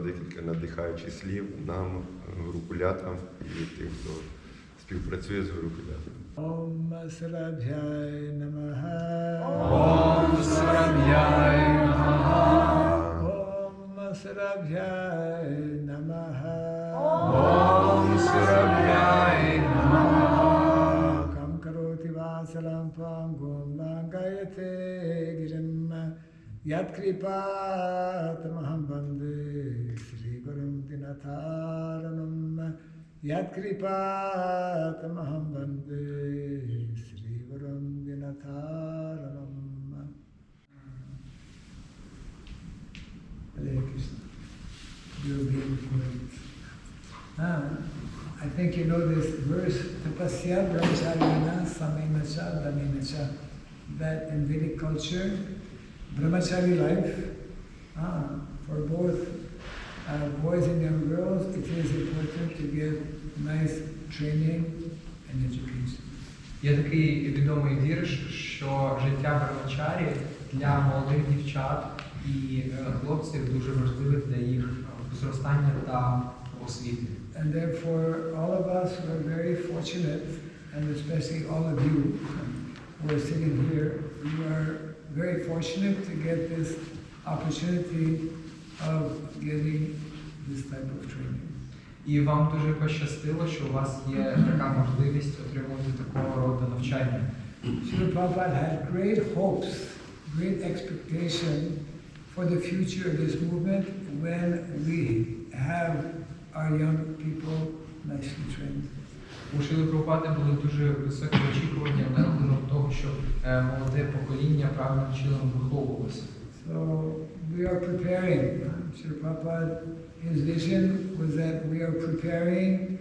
декілька надихаючих слів нам, гурукулятам і тим, хто співпрацює з. Om Sarabhyay Namaha. Kam karoti vasalam pangum langayate girim yat kripatamaham bande Sri Hare Krishna. Beautiful. Ah, I think you know this verse, Tapasya Brahmacharina Samainacha Dhaminacha, that in Vedic culture, brahmachari life, ah, for both uh, boys and young girls, it is important to get nice training and education. Є такий відомий вірш, що життя брамачарі для молодих дівчат і е, хлопців дуже важливе для їх е, зростання та освіти. And therefore, all of us are very fortunate, and especially all of you who are sitting here, you are very fortunate to get this opportunity of getting this type of training. І вам дуже пощастило, що у вас є така можливість отримувати такого роду навчання. Srila Prabhupada had great hopes, great expectation for the future of this movement when we have our young people nicely trained. У Шили Прабхупади були дуже високі очікування на рахунок того, що е, молоде покоління правильним чином виховувалося. So we are preparing. Srila Prabhupada, his vision was that we are preparing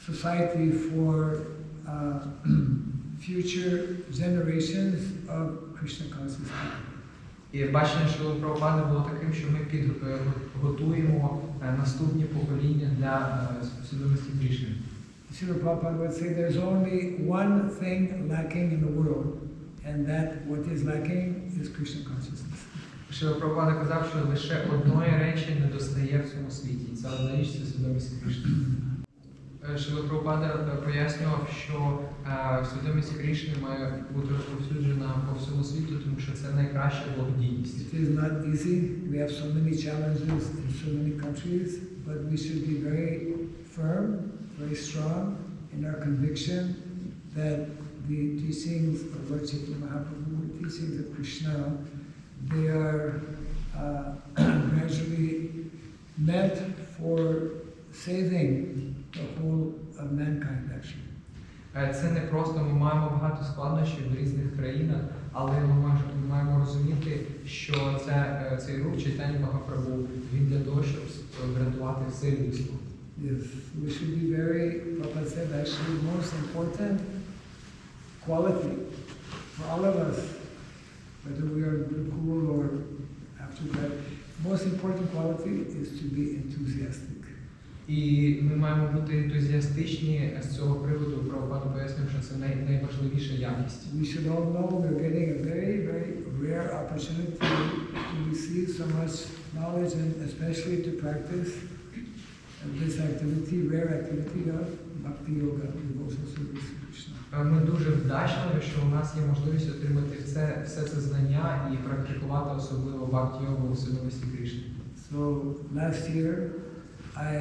society for uh, future generations of Krishna conscious people. І бачення Шили Прабхупади було таким, що ми підготуємо е, наступні покоління для е, свідомості Крішни. Srila Prabhupada would say there's only one thing lacking in the world, and that what is lacking is Krishna consciousness. Шила казав, що лише одної речі не достає в цьому світі, це одна річ це свідомість Крішни. Е, Шила Прабхупада е, пояснював, що е, свідомість Крішни має бути розповсюджена по всьому світу, тому що це найкраща благодійність. We have so many challenges in so many countries, but we should be very firm, very strong in our conviction that the teachings of Lord Chaitanya Mahaprabhu, the teachings of Krishna, they are uh, gradually meant for saving the whole of mankind, actually. Е, Це не просто ми маємо багато складнощів в різних країнах, але ми маємо розуміти, що це, е, цей рух читання Махапрабху він для того, щоб врятувати все людство. Yes, we should be very, Prabhupada said, actually, most important quality for all of us, whether we are Gurukul or after that, most important quality is to be enthusiastic. І ми маємо бути ентузіастичні з цього приводу. Прабхупада пояснив, що це най, найважливіша якість. We should all know we're getting a very, very rare opportunity to receive so much knowledge and especially to practice this activity, rare activity of Bhakti Yoga, devotional service to Krishna. Е, Ми дуже вдачливі, що у нас є можливість отримати все, все це знання і практикувати особливо бхакти йогу у свідомості Кришни. So last year, I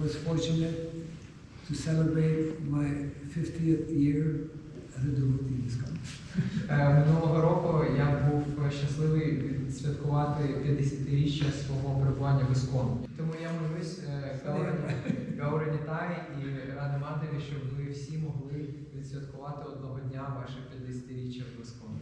was fortunate to celebrate my 50th year as a devotee in this country. Е, Минулого року я був щасливий відсвяткувати 50-річчя свого перебування в Іскону. Тому я молюсь е, Гаурані- Гаурані Тай і Ради Матері, щоб ви всі могли відсвяткувати одного дня ваше 50-річчя в Іскону.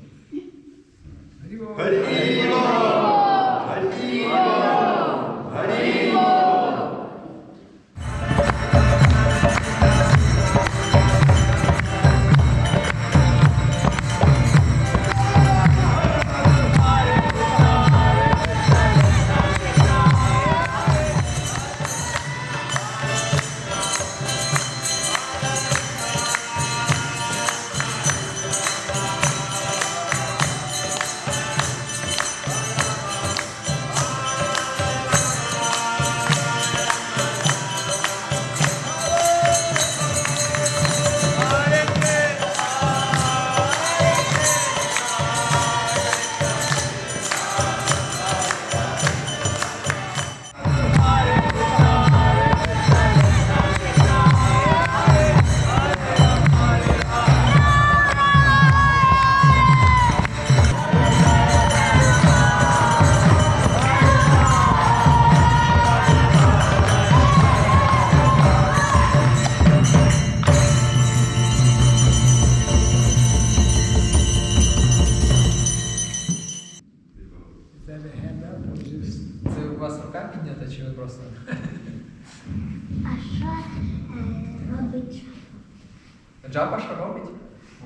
Джапа що робить?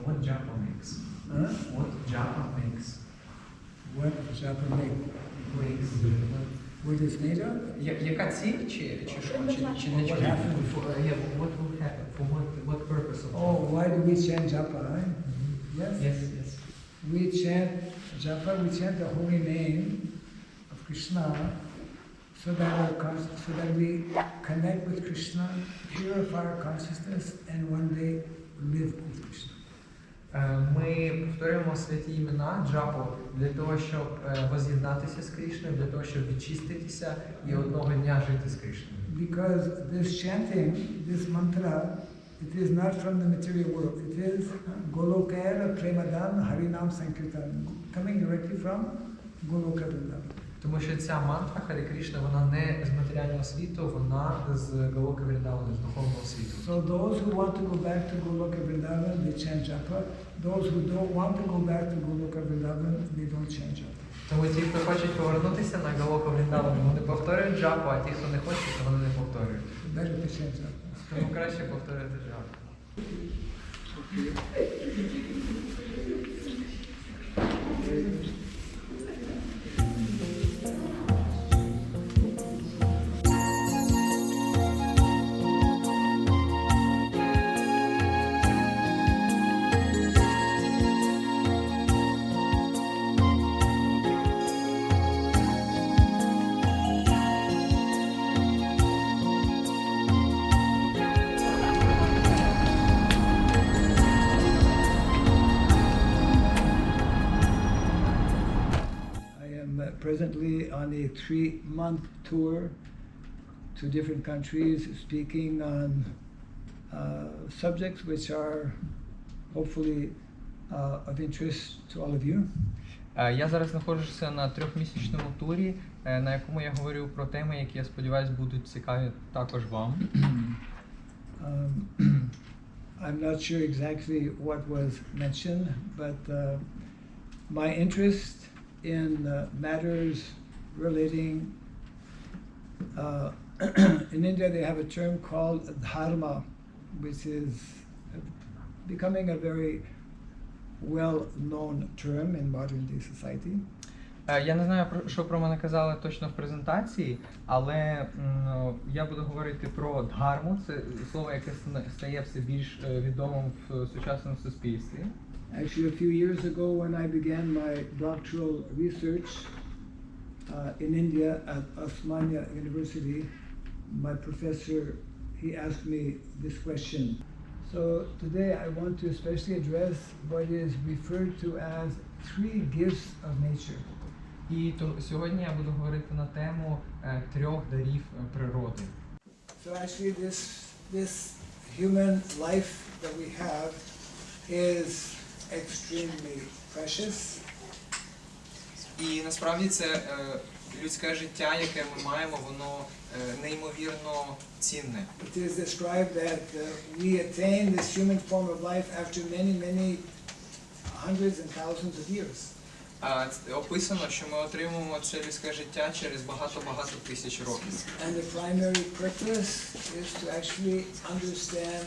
What Japa makes? Huh? What Japa makes? What Japa make? Makes. What is made of? Я- Яка ціль чи, чи що? Чи, чи не What чого? happened? For, uh, yeah, what will happen? For what, what purpose of Oh, why do we chant Japa? Right? Yes. Yes, yes. We chant Japa, we chant the holy name of Krishna so that our cons- so that we connect with Krishna, purify our consciousness, and one day Е, Ми повторюємо святі імена джапу для того, щоб е, воз'єднатися з Крішною, для того, щоб відчиститися і одного дня жити з Кришною. Because this chanting, this mantra, it is not from the material world. It is Golokera Premadan Harinam Sankirtan, coming directly from Goloka Vrindavan. Тому що ця мантра Харі Кришна, вона не з матеріального світу, вона з Галока Вріндавана, з духовного світу. So those who want to go back to Goloka Vrindavan, they chant japa. Those who don't want to go back to Goloka Vrindavan, they don't chant japa. Тому ті, хто хочуть повернутися на Галока Вріндавану, вони повторюють джапу, а ті, хто не хочуть, то вони не повторюють. Better to chant japa. Тому краще повторити джапу. I presently on a three-month tour to different countries, speaking on uh, subjects which are hopefully uh, of interest to all of you. Е, Я зараз знаходжуся на трьохмісячному турі, е, на якому я говорю про теми, які я сподіваюся будуть цікаві також вам. Um, I'm not sure exactly what was mentioned, but uh, my interest in uh, matters relating. Uh, in India, they have a term called dharma, which is becoming a very well-known term in modern day society. Е, Я не знаю, про що про мене казали точно в презентації, але м, я буду говорити про дхарму. Це слово, яке сна- стає все більш е, відомим в сучасному суспільстві. Actually, a few years ago, when I began my doctoral research uh, in India at Osmania University, my professor he asked me this question. So today, I want to especially address what is referred to as three gifts of nature. І то сьогодні я буду говорити на тему е, трьох дарів е, природи. So actually, this this human life that we have is extremely precious. І насправді це е, людське життя, яке ми маємо, воно е, неймовірно цінне. It is described that uh, we attain this human form of life after many, many hundreds and thousands of years. А ц- описано, що ми отримуємо це людське життя через багато-багато тисяч років. And the primary purpose is to actually understand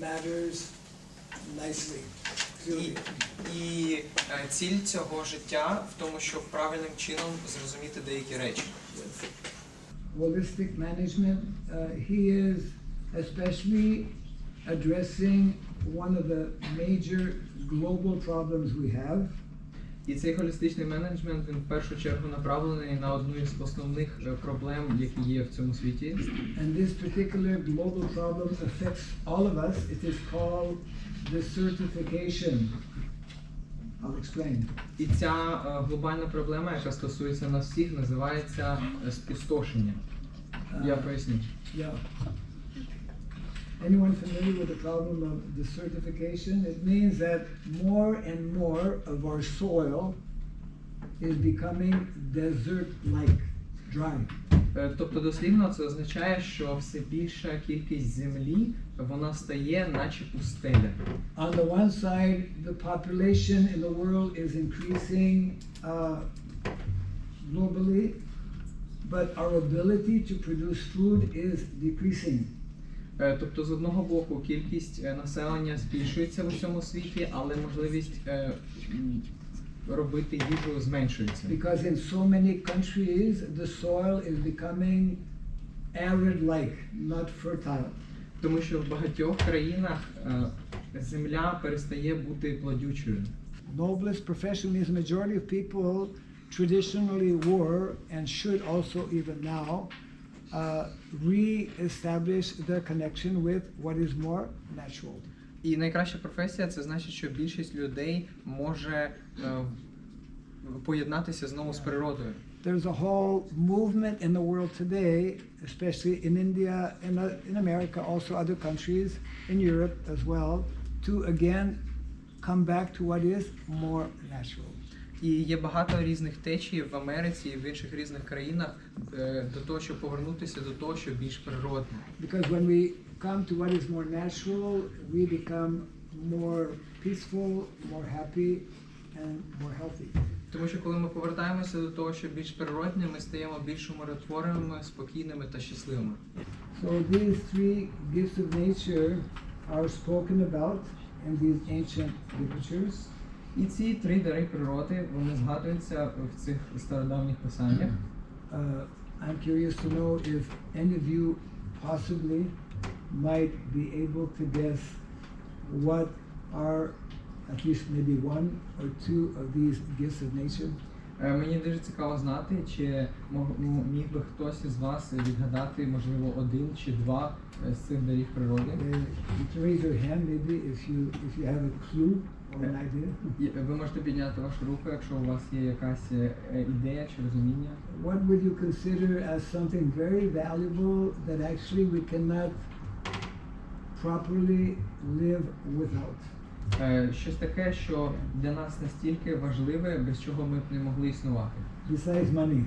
matters nicely, І, і е, ціль цього життя в тому, щоб правильним чином зрозуміти деякі речі. Holistic management, uh, he is especially addressing one of the major global problems we have, І цей холістичний менеджмент він в першу чергу направлений на одну із основних е, проблем, які є в цьому світі. And this particular global problem affects all of us. It is called the certification. I'll explain. І ця е, глобальна проблема, яка стосується нас всіх, називається е, спустошення. Я Uh, поясню. yeah. Anyone familiar with the problem of the certification? It means that more and more of our soil is becoming desert-like, dry. Е, Тобто дослівно це означає, що все більша кількість землі вона стає, наче пустеля. On the one side, the population in the world is increasing uh, globally, but our ability to produce food is decreasing. Е, Тобто, з одного боку, кількість е, населення збільшується в усьому світі, але можливість е, робити їжу зменшується. Because in so many countries, the soil is becoming arid-like, not fertile. Тому що в багатьох країнах земля перестає бути плодючою. Noblest profession means majority of people traditionally were and should also even now re-establish their connection with what is more natural. І найкраща професія це значить, що більшість людей може е, поєднатися знову з природою. There's a whole movement in the world today, especially in India and uh, in America, also other countries, in Europe as well, to again come back to what is more natural. І є багато різних течій в Америці і в інших різних країнах е, до того, щоб повернутися до того, що більш природне. Because when we come to what is more natural, we become more peaceful, more happy, and more healthy. Тому що коли ми повертаємося до того, що більш природне, ми стаємо більш умиротвореними, спокійними та щасливими. So these three gifts of nature are spoken about in these ancient literatures. І ці три дари природи вони згадуються в цих стародавніх писаннях. Uh, I'm curious to know if any of you possibly might be able to guess what are at least maybe one or two of these gifts of nature. Е, Мені дуже цікаво знати, чи мог- м- міг би хтось із вас відгадати, можливо, один чи два е, з цих дарів природи. Uh, you can raise your hand maybe if you if you have a clue Ви можете підняти вашу руку, якщо у вас є якась е, ідея чи розуміння. What would you consider as something very valuable that actually we cannot properly live without? Е, Щось таке, що для нас настільки важливе, без чого ми б не могли існувати. Besides money.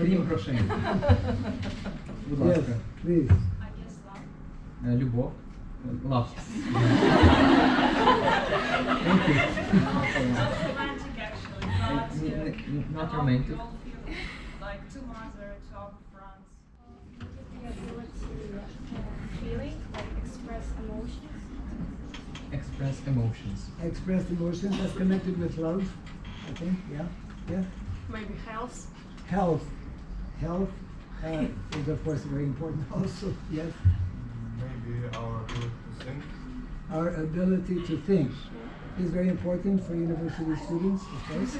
Крім грошей. Будь Yes, ласка, please. Е, Love. thank you. Actually, romantic, actually. not romantic. Like two mothers, two friends. The ability uh, feeling, like express emotions. Express emotions. Express emotions that's connected with love, I think. Yeah, yeah. Maybe health. Health, health uh, is of course very important also. Yes. Maybe our ability to think. Our ability to think is very important for university students, of course.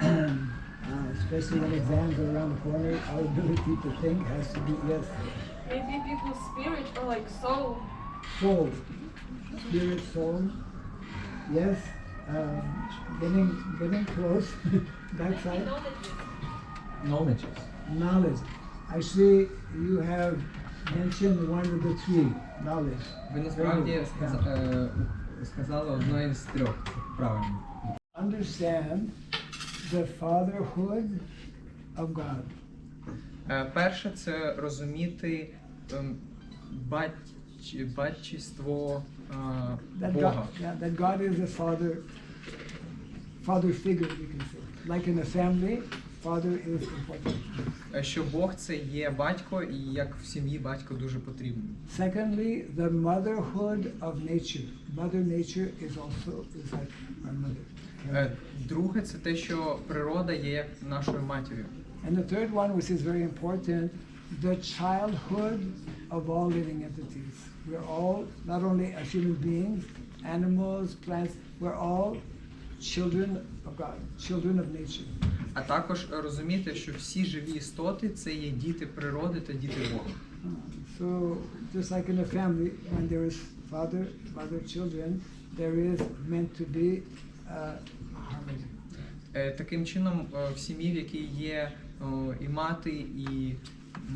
Uh, especially when exams are around the corner, our ability to think has to be, yes, Maybe people's spirit or like soul. soul, spirit, soul, yes. Um, getting, getting close, backside. Knowledge. Knowledge. Actually, you have mentioned one of the three, knowledge. Ви насправді сказа- е, сказали одне із трьох. Правильно. Understand the fatherhood of God. Е, Перше це розуміти ем, бач- батьківство е, That God, Бога. yeah, that God is a father, father figure, you can say. Like in a family, father is important. Е, Що Бог це є батько, і як в сім'ї батько дуже потрібний. Secondly, the motherhood of nature. Mother nature is also is like our mother. Е, Друге, це те, що природа є нашою матір'ю. And the third one, which is very important, the childhood of all living entities. We're all, not only as human beings, animals, plants, we're all children of God, children of nature. А також розуміти, що всі живі істоти це є діти природи та діти Бога. So, just like in a family, when there is father, mother, children, there is meant to be uh, harmony. Е, Таким чином, е, в сім'ї, в якій є і мати, і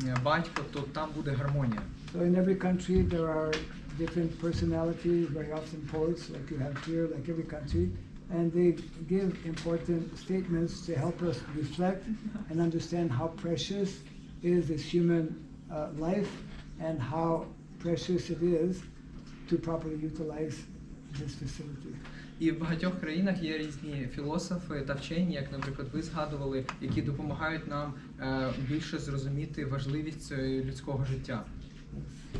е, батько, то там буде гармонія. So, in every country, there are different personalities, very often poets, like you have here, like every country, and they give important statements to help us reflect and understand how precious is this human uh, life and how precious it is to properly utilize this facility. І в багатьох країнах є різні філософи та вчені, як, наприклад, ви згадували, які допомагають нам е, більше зрозуміти важливість е, людського життя.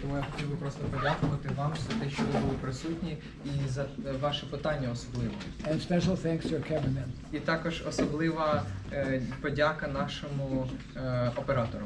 Тому я хотів би просто подякувати вам за те, що ви були присутні, і за е, ваше питання особливо. And special thanks to cameraman. І також особлива е, подяка нашому е, оператору.